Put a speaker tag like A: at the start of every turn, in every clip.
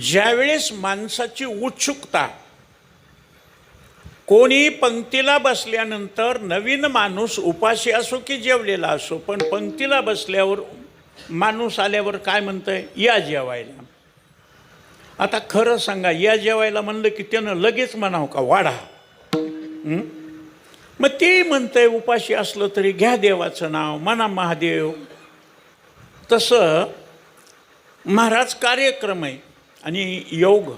A: ज्यावेळेस माणसाची उत्सुकता कोणी पंक्तीला बसल्यानंतर नवीन माणूस उपाशी असो की जेवलेला असो पण पंक्तीला बसल्यावर माणूस आल्यावर काय म्हणतंय? या जेवायला. आता खरं सांगा या जेवायला म्हणलं की त्यानं लगेच म्हणावं का वाढा. मग ते म्हणतंय उपाशी असलं तरी घ्या देवाचं नाव म्हणा महादेव. तसं महाराज कार्यक्रम आहे. आणि योग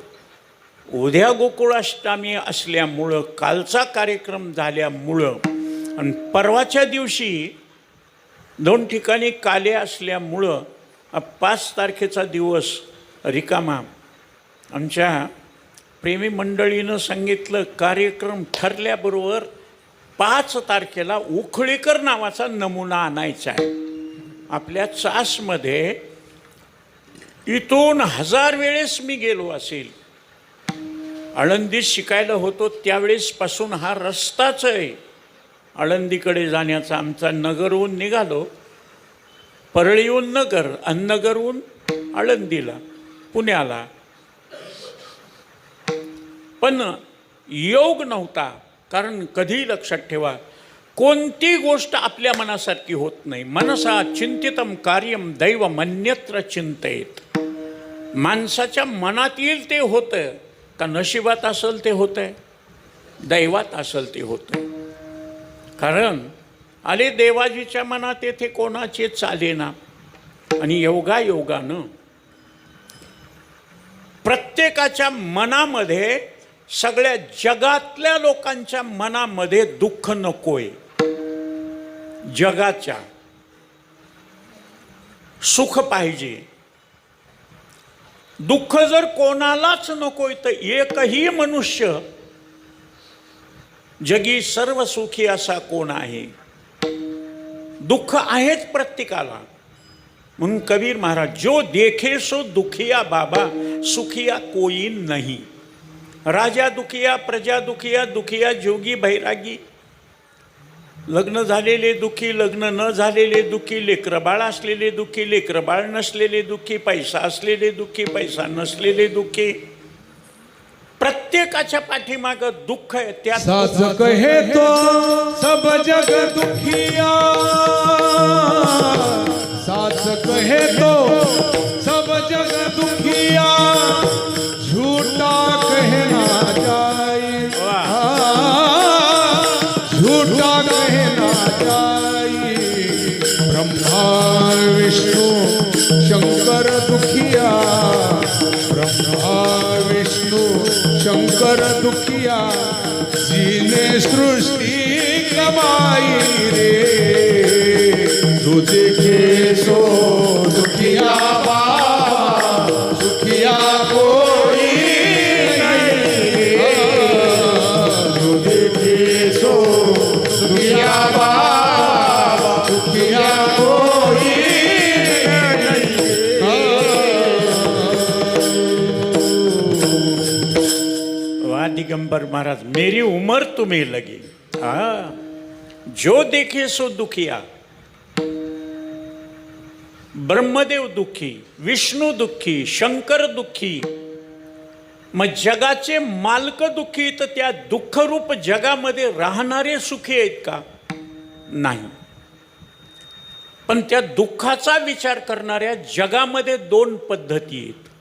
A: उद्या गोकुळाष्टमी असल्यामुळं कालचा कार्यक्रम झाल्यामुळं आणि परवाच्या दिवशी दोन ठिकाणी काले असल्यामुळं पाच तारखेचा दिवस रिकामा. आमच्या प्रेमी मंडळीनं सांगितलं कार्यक्रम ठरल्याबरोबर पाच तारखेला उखळीकर नावाचा नमुना आणायचा आहे. आपल्या चासमध्ये इथून हजार वेळेस मी गेलो असेल. आळंदीत शिकायला होतो त्यावेळेसपासून हा रस्ताच आहे. आळंदीकडे जाण्याचा आमचा नगरहून निघालो. परळीहून नगर अन्नगरहून आळंदीला पुण्याला. पण योग नव्हता कारण कधी लक्षात ठेवा कोणती गोष्ट आपल्या मनासारखी होत नाही. मनसा चिंतितम कार्यम दैव मन्यत्र चिंतेत. माणसाच्या मनात येईल ते होतं का नशिबात असेल ते होतंय दैवात असेल ते होतं. कारण आले देवाजीच्या मनात येथे कोणाचे चालेना आणि योगा योगानं प्रत्येकाच्या मनामध्ये सगळ्या जगातल्या लोकांच्या मनामध्ये दुःख नकोय. जगाच्या सुख पाहिजे. दुःख जर कोणालाच नकोय तर एकही मनुष्य जगी सर्व सुखी असा कोण आहे? दुःख आहेच प्रत्येकाला. म्हणून कबीर महाराज जो देखे सो दुखिया बाबा सुखिया कोई नाही. राजा दुखिया प्रजा दुखिया दुखिया जोगी बैरागी लग्न झालेले दुखी लग्न न झालेले दुखी लेकरं बाळ असलेले दुखी लेकरं बाळ नसलेले दुखी पैसा असलेले दुखी पैसा नसलेले दुखी. प्रत्येकाच्या पाठीमागं दुःख आहे त्यात
B: साच कहे तो सब जग दुखिया. कहे तो सब जग दुखिया. दुखिया जीने सृष्टि कमाई
A: महाराज मेरी उम्र तुम्हें लगी. हा? जो देखे सो दुखिया. ब्रह्मदेव दुःखी विष्णू दुःखी शंकर दुःखी. मग जगाचे मालक दुःखी तर त्या दुःखरूप जगामध्ये राहणारे सुखी आहेत का? नाही. पण त्या दुःखाचा विचार करणाऱ्या जगामध्ये दोन पद्धती आहेत.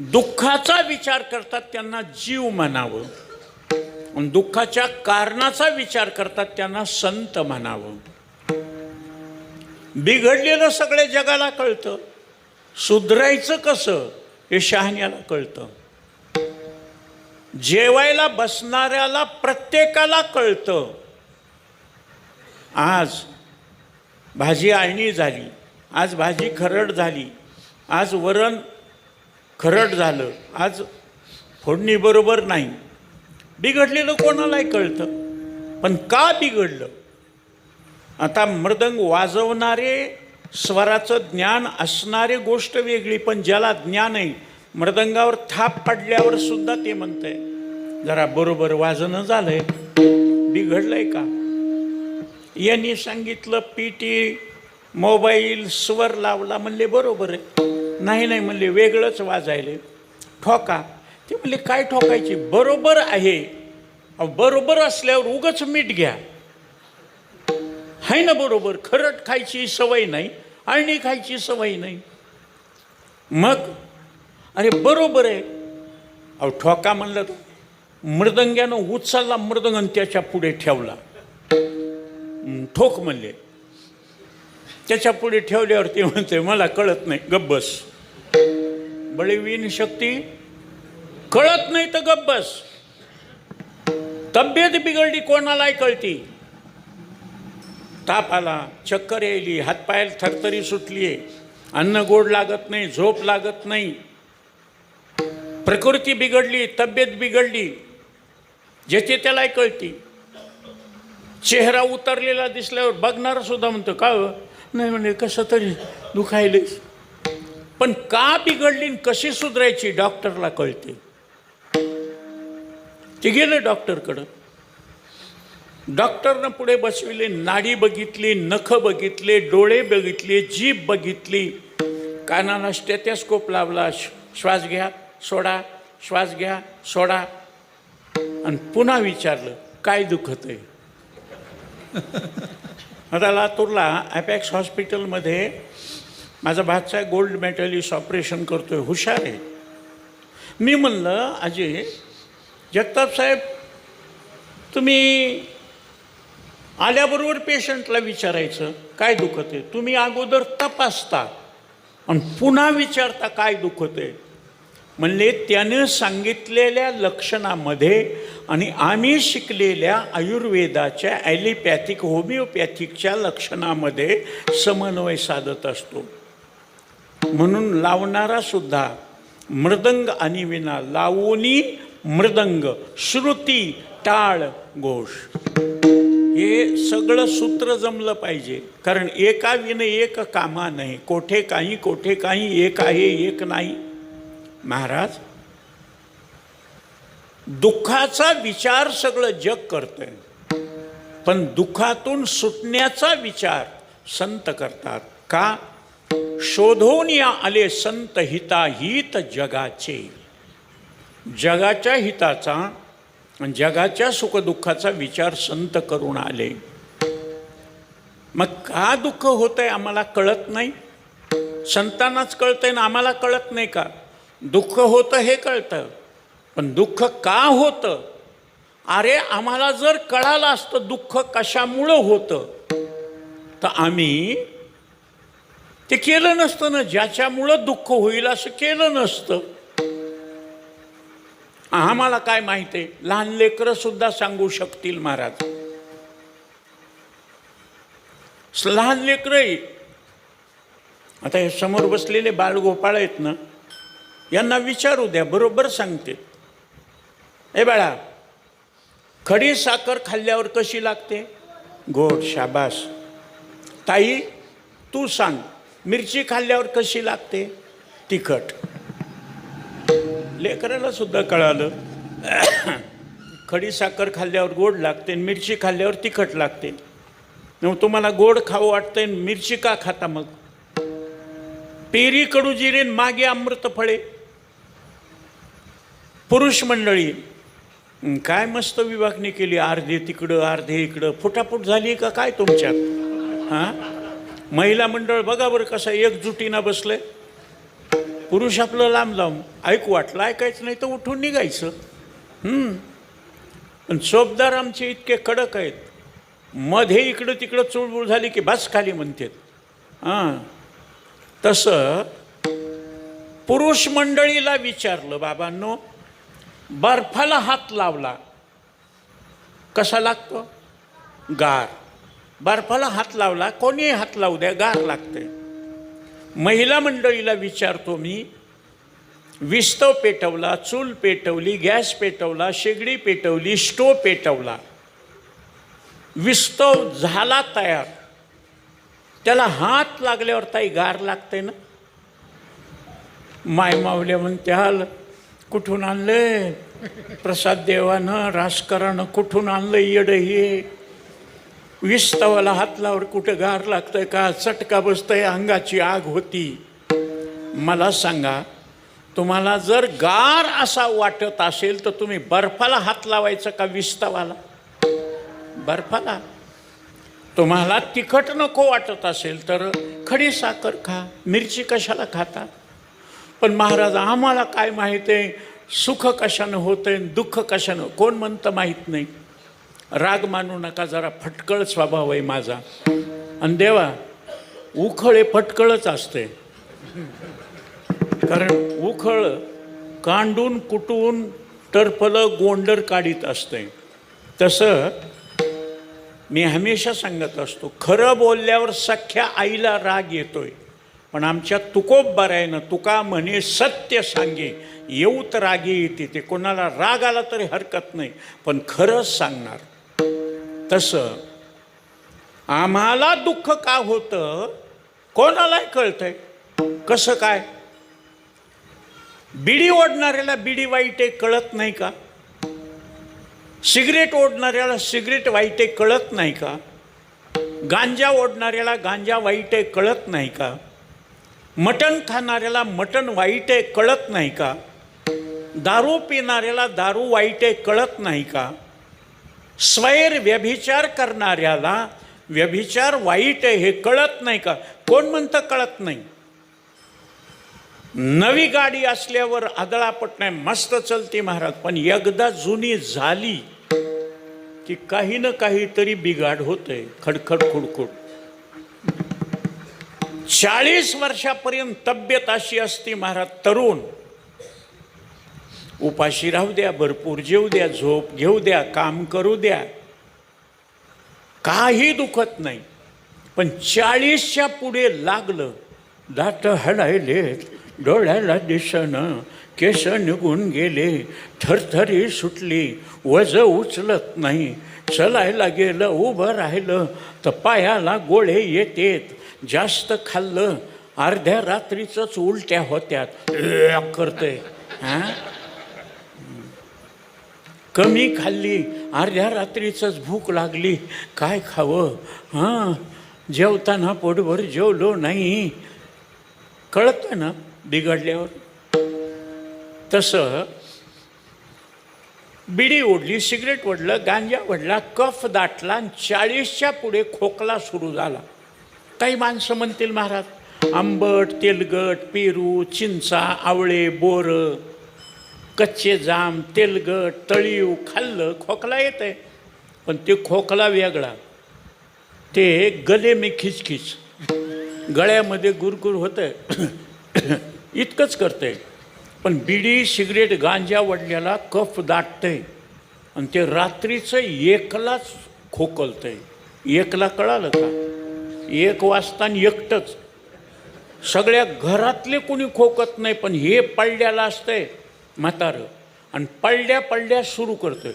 A: दुःखाचा विचार करतात त्यांना जीव म्हणावं. दुःखाच्या कारणाचा विचार करतात त्यांना संत म्हणावं. बिघडलेलं सगळ्या जगाला कळतं. सुधरायचं कसं हे शहाण्याला कळतं. जेवायला बसणाऱ्याला प्रत्येकाला कळतं. आज भाजी आळणी झाली आज भाजी खरड झाली आज वरण खरड झालं. आज फोडणी बरोबर नाही. बिघडलेलं कोणालाही कळतं. पण का बिघडलं? आता मृदंग वाजवणारे स्वराचं ज्ञान असणारे गोष्ट वेगळी पण ज्याला ज्ञान आहे मृदंगावर थाप पडल्यावर सुद्धा ते म्हणतंय. जरा बरोबर वाजणं झालंय. बिघडलंय का? यांनी सांगितलं पीटी मोबाईल स्वर लावला म्हणले बरोबर आहे. नाही नाही म्हणले वेगळंच वाजायले. ठोका. ते म्हणले काय ठोकायची? बरोबर आहे. अहो, बरोबर असल्यावर उगच मीठ घ्या. आहे ना बरोबर. खरट खायची सवय नाही अळणी खायची सवय नाही. मग अरे बरोबर आहे. अहो ठोका म्हणलं मृदंग्यानं उचलला मृदंग आणि त्याच्या पुढे ठेवला. ठोक म्हणले. त्याच्या पुढे ठेवल्यावर ते म्हणते मला कळत नाही. गब्बस बळीवीन शक्ती. कळत नाही तर गब्बस तब्येत बिघडली कोणालाही कळती. ताप आला चक्कर यायली हातपायाला थरथरी सुटली आहे अन्न गोड लागत नाही झोप लागत नाही. प्रकृती बिघडली तब्येत बिघडली ज्याचे त्यालाही कळती. चेहरा उतरलेला दिसल्यावर बघणारा सुद्धा म्हणतो का नाही म्हणजे कसं तरी दुखायलेस पण का बिघडली आणि कशी सुधारायची डॉक्टरला कळते? ते गेलं डॉक्टरकडं. डॉक्टरनं पुढे बसविले नाडी बघितली नख बघितले डोळे बघितले जीभ बघितली. कानाला स्टेथेस्कोप लावला श्- श्वास घ्या सोडा श्वास घ्या सोडा. आणि पुन्हा विचारलं काय दुखत आहे? आता लातूरला ॲपॅक्स हॉस्पिटलमध्ये माझा भाचा गोल्ड मेडलिस्ट ऑपरेशन करतो आहे हुशार आहे. मी म्हणलं अजय जगताप साहेब तुम्ही आल्याबरोबर पेशंटला विचारायचं काय दुखत आहे? तुम्ही अगोदर तपासता आणि पुन्हा विचारता काय दुखत आहे? म्हणले त्यानं सांगितलेल्या लक्षणामध्ये आणि आम्ही शिकलेल्या आयुर्वेदाच्या ॲलिपॅथिक होमिओपॅथिकच्या लक्षणामध्ये समन्वय साधत असतो. म्हणून लावणारा सुद्धा मृदंग आणि विना लावणी मृदंग श्रुती टाळ घोष. हे सगळं सूत्र जमलं पाहिजे. कारण एका विन एक कामा नाही. कोठे काही कोठे काही एक आहे एक नाही. महाराज दुःखाचा विचार सगळं जग करतंय. पण दुःखातून सुटण्याचा विचार संत करतात. का? शोधून या आले संत हिताहित जगाचे. जगाच्या हिताचा जगाच्या सुखदुःखाचा विचार संत करून आले. मग का दुःख होतंय आम्हाला कळत नाही? संतांनाच कळतंय ना आम्हाला कळत नाही का? दुःख होतं हे कळतं. पण दुःख का होतं? अरे आम्हाला जर कळालं असतं दुःख कशामुळं होतं? तर आम्ही ते केलं नसतं ना. ज्याच्यामुळं दुःख होईल असं केलं नसतं. आम्हाला काय माहिती आहे? लहान लेकरं सुद्धा सांगू शकतील महाराज. लहान लेकरंही आता हे समोर बसलेले बाळगोपाळ आहेत ना यांना विचारू द्या बरोबर सांगते. ए बाळा खडी साखर खाल्ल्यावर कशी लागते? गोड शाबास. ताई तू सांग. मिरची खाल्ल्यावर कशी लागते? तिखट. लेकराला सुद्धा कळालं. खडी साखर खाल्ल्यावर गोड लागते आणि मिरची खाल्ल्यावर तिखट लागते. मग तुम्हाला गोड खाऊ वाटते मिरची का खाता मग? पेरी कडू जिरेन मागे अमृत फळे. पुरुष मंडळी काय मस्त विभागणी केली अर्धे तिकडं अर्धे इकडं. फुटाफूट झाली का काय तुमच्यात? हां? महिला मंडळ बघा बरं कसं एकजुटीनं बसले. पुरुष आपलं लांब लांब. ऐकू वाटलं ऐकायचं नाही तर उठून निघायचं. पण चोपदार आमचे इतके कडक आहेत. मध्ये इकडं तिकडं चुळबुळ झाली की बस खाली म्हणतात. हां. तसं पुरुष मंडळीला विचारलं बाबांनो बर्फाला हात लावला. कसा लागतो? गार. बर्फाला हात लावला कोणीही हात लावू द्या गार लागते महिला मंडळीला विचारतो मी विस्तव पेटवला चूल पेटवली गॅस पेटवला शेगडी पेटवली स्टोव पेटवला. विस्तव झाला तयार. त्याला हात लागल्यावर ताई गार लागते ना? मायमावल्या म्हणते हाल कुठून आणले प्रसाद देवानं राजकारण कुठून आणलं येडं हे? विस्तवाला हात लावर कुठं गार लागतंय का चटका बसतंय अंगाची आग होती. मला सांगा तुम्हाला जर गार असा वाटत असेल तर तुम्ही बर्फाला हात लावायचा का विस्तावाला? बर्फाला? तुम्हाला तिखट नको वाटत असेल तर खडी साखर खा मिरची कशाला खाता? पण महाराज आम्हाला काय माहीत आहे? सुख कशानं होतंय दुःख कशानं? कोण म्हणतं माहीत नाही. राग मानू नका जरा फटकळ स्वभाव आहे माझा. आणि देवा उखळ हे फटकळच असते. कारण उखळ कांडून कुटून टरफलं गोंडर काढीत असते. तसं मी हमेशा सांगत असतो खरं बोलल्यावर सख्या आईला राग येतोय. पण आमच्या तुकोप बरायनं तुका म्हणे सत्य सांगे. येऊत रागी येते ते कोणाला राग आला तरी हरकत नाही पण खरंच सांगणार. तसं आम्हाला दुःख का होतं? कोणालाही कळतंय. कसं काय? बिडी ओढणाऱ्याला बिडी वाईट आहे कळत नाही का? सिगरेट ओढणाऱ्याला सिगरेट वाईट आहे कळत नाही का? गांजा ओढणाऱ्याला गांजा वाईट आहे कळत नाही का? मटण खाणाऱ्याला मटण वाईट आहे कळत नाही का? दारू पिणाऱ्याला दारू वाईट आहे कळत नाही का? स्वैर व्यभिचार करणाऱ्याला व्यभिचार वाईट आहे हे कळत नाही का? कोण म्हणतं कळत नाही? नवी गाडी असल्यावर आदळापट नाही मस्त चलते महाराज पण एकदा जुनी झाली की काही ना काहीतरी बिघाड होतंय खडखड खुडखुड. चाळीस वर्षापर्यंत तब्येत अशी असते महाराज तरुण. उपाशी राहू द्या भरपूर जेऊ द्या झोप घेऊ द्या काम करू द्या. काही दुखत नाही. पण चाळीसच्या पुढे लागलं दात हलायलेत डोळ्याला दिसणं केस निघून गेले थरथरी सुटली वज उचलत नाही. चलायला गेलं उभं राहिलं तर पायाला गोळे येतेत. जास्त खाल्लं अर्ध्या रात्रीचंच उलट्या होत्यात. करतंय. हां? कमी खाल्ली अर्ध्या रात्रीचंच भूक लागली. काय खावं? हां? जेवताना पोटभर जेवलो नाही. कळतं ना बिघडल्यावर? तसं बिडी ओढली सिगरेट ओढलं गांजा ओढला कफ दाटला आणि चाळीसच्या पुढे खोकला सुरू झाला. काही माणसं म्हणतील महाराज आंबट तेलगट पेरू चिंचा आवळे बोरं कच्चे जाम तेलगट तळीव खाल्लं खोकला येत आहे पण ते खोकला वेगळा. ते गले मी खिचखिच गळ्यामध्ये गुरगुर होतं इतकंच करतंय. पण बिडी सिगरेट गांजा वडल्याला कफ दाटतंय. आणि ते रात्रीचं एकलाच खोकलतंय. एकला कळालं का? एक वाजता आणि एकटंच. सगळ्या घरातले कोणी खोकत नाही पण हे पडल्याला असतंय. म्हातारं. आणि पडल्या पडल्या सुरू करतोय.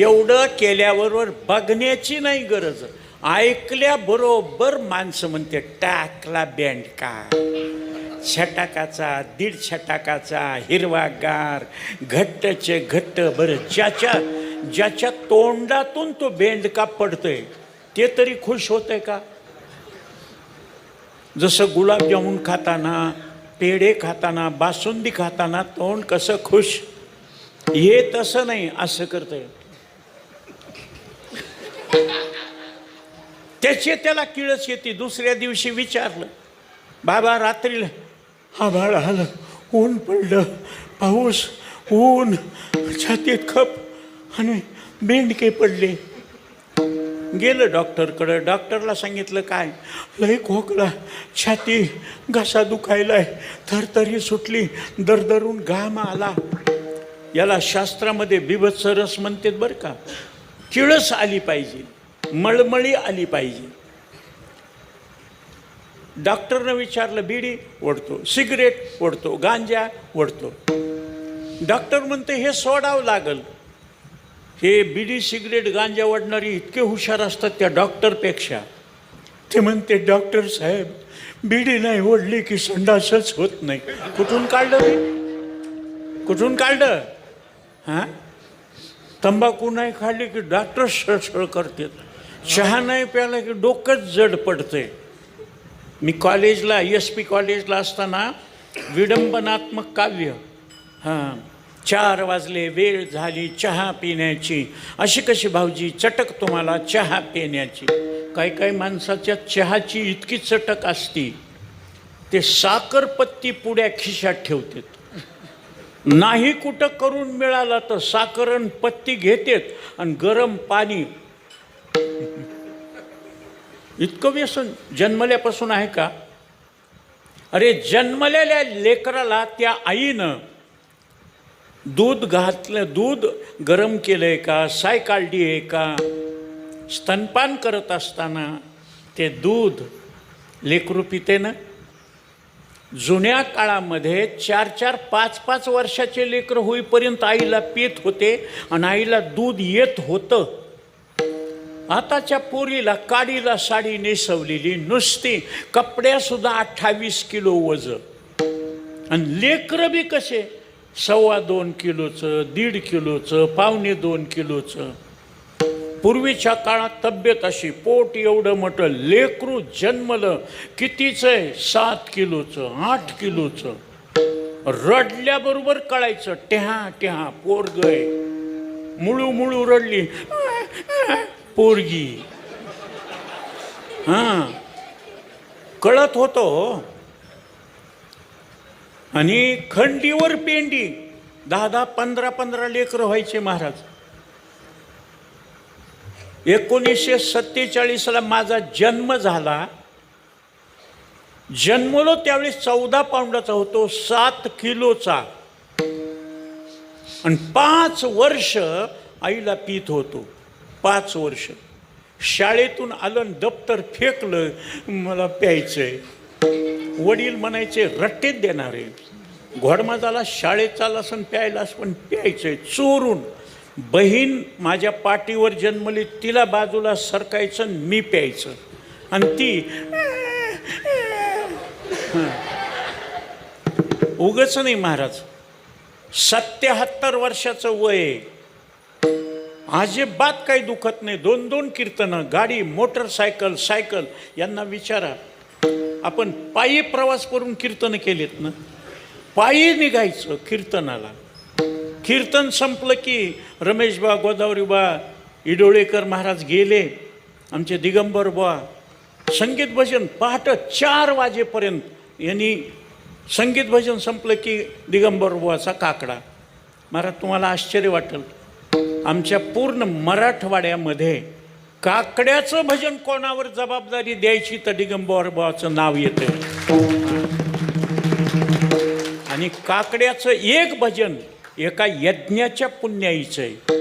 A: एवढं केल्याबरोबर बघण्याची नाही गरज. ऐकल्याबरोबर माणसं म्हणते टाकला बँड का? छटाकाचा दीड छटाकाचा हिरवागार घट्टचे घट्ट. बरं ज्याच्या ज्याच्या तोंडातून तो बेंडका पडतोय ते तरी खुश होतंय का? जसं गुलाबजामुन खाताना पेढे खाताना बासुंदी खाताना तोंड कसं खुश हे तसं नाही असं करतंय. त्याचे त्याला किळस येते दुसऱ्या दिवशी विचारलं बाबा रात्रीला आभाळ आलं ऊन पडलं पाऊस ऊन छातीत खप आणि बेंडके पडले. गेलं डॉक्टरकडं. डॉक्टरला सांगितलं काय? लय खोकला छाती घसा दुखायलाय. थरथरी सुटली दरदरून घाम आला. याला शास्त्रामध्ये बिभत्स रस म्हणतात बरं का? किळस आली पाहिजे मळमळी आली पाहिजे. डॉक्टरनं विचारलं बिडी ओढतो सिगरेट ओढतो गांजा ओढतो. डॉक्टर म्हणते हे सोडावं लागल. हे बिडी सिगरेट गांजा वाढणारी इतके हुशार असतात त्या डॉक्टरपेक्षा. ते म्हणते डॉक्टर साहेब बिडी नाही ओढली की संडासच होत नाही. कुठून काढलं मी कुठून काढलं? हां? तंबाखू नाही खाल्ली की डॉक्टर सळसळ करतात चहा नाही प्यायला की डोकंच जड पडते. मी कॉलेजला एस पी कॉलेजला असताना विडंबनात्मक काव्य. हां. चार वाजले वेळ झाली चहा पिण्याची. अशी कशी भाऊजी चटक तुम्हाला चहा पिण्याची? काही काही माणसाच्या चहाची इतकी चटक असती ते साखरपत्ती पुड्या खिशात ठेवतात. नाही कुठं करून मिळाला तर साखरण पत्ती घेतेत आणि गरम पाणी. इतकं व्यसन. जन्मल्यापासून आहे का? अरे जन्मलेल्या लेकराला त्या आईनं दूध घातलं दूध गरम केलंय का साय आहे का? स्तनपान करत असताना ते दूध लेकरू पिते ना जुन्या काळामध्ये चार चार पाच पाच वर्षाचे लेकरं होईपर्यंत आईला पित होते आणि आईला दूध येत होतं. आताच्या पोरीला काडीला साडी नेसवलेली नुसती कपड्यासुद्धा अठ्ठावीस किलो वज आणि लेकरं बी कसे? सव्वा दोन किलोचं दीड किलोचं पावणे दोन किलोचं. पूर्वीच्या काळात तब्येत अशी पोट एवढं मोठं लेकरू जन्मलं कितीचं आहे? सात किलोचं आठ किलोचं. रडल्याबरोबर कळायचं टेहा टेहा पोरग आहे. मुळू मुळू रडली पोरगी. हां. कळत होतो हो. आणि खंडीवर पेंडी दहा दहा पंधरा पंधरा लेकरं व्हायचे महाराज. एकोणीसशे सत्तेचाळीसला माझा जन्म झाला. जन्मलो त्यावेळी चौदा पाऊंडाचा होतो सात किलोचा. आणि पाच वर्ष आईला पीत होतो पाच वर्ष. शाळेतून आलं दप्तर फेकलं मला प्यायचं आहे वडील म्हणायचे रट्टेत देणारे घोडमाजाला शाळेत चाललास आणि प्यायलास पण प्यायचंय चोरून. बहीण माझ्या पाठीवर जन्मली तिला बाजूला सरकायचं आणि मी प्यायचं. आणि ती उगच नाही महाराज. सत्याहत्तर वर्षाचं वय अजिबात काही दुखत नाही. दोन दोन कीर्तनं गाडी मोटरसायकल सायकल यांना विचारा. आपण पायी प्रवास करून कीर्तन केलेत ना? पायी निघायचं कीर्तनाला. कीर्तन संपलं की रमेश बा गोदावरी बा इडोळेकर महाराज गेले. आमचे दिगंबर बा संगीत भजन पहाटं चार वाजेपर्यंत यांनी संगीत भजन संपलं की दिगंबर बुवाचा काकडा. महाराज तुम्हाला आश्चर्य वाटेल. आमच्या पूर्ण मराठवाड्यामध्ये काकड्याचं भजन कोणावर जबाबदारी द्यायची तर दिगंबर बुवाचं नाव येतं आणि काकड्याचं एक भजन एका यज्ञाच्या पुण्याईचं आहे.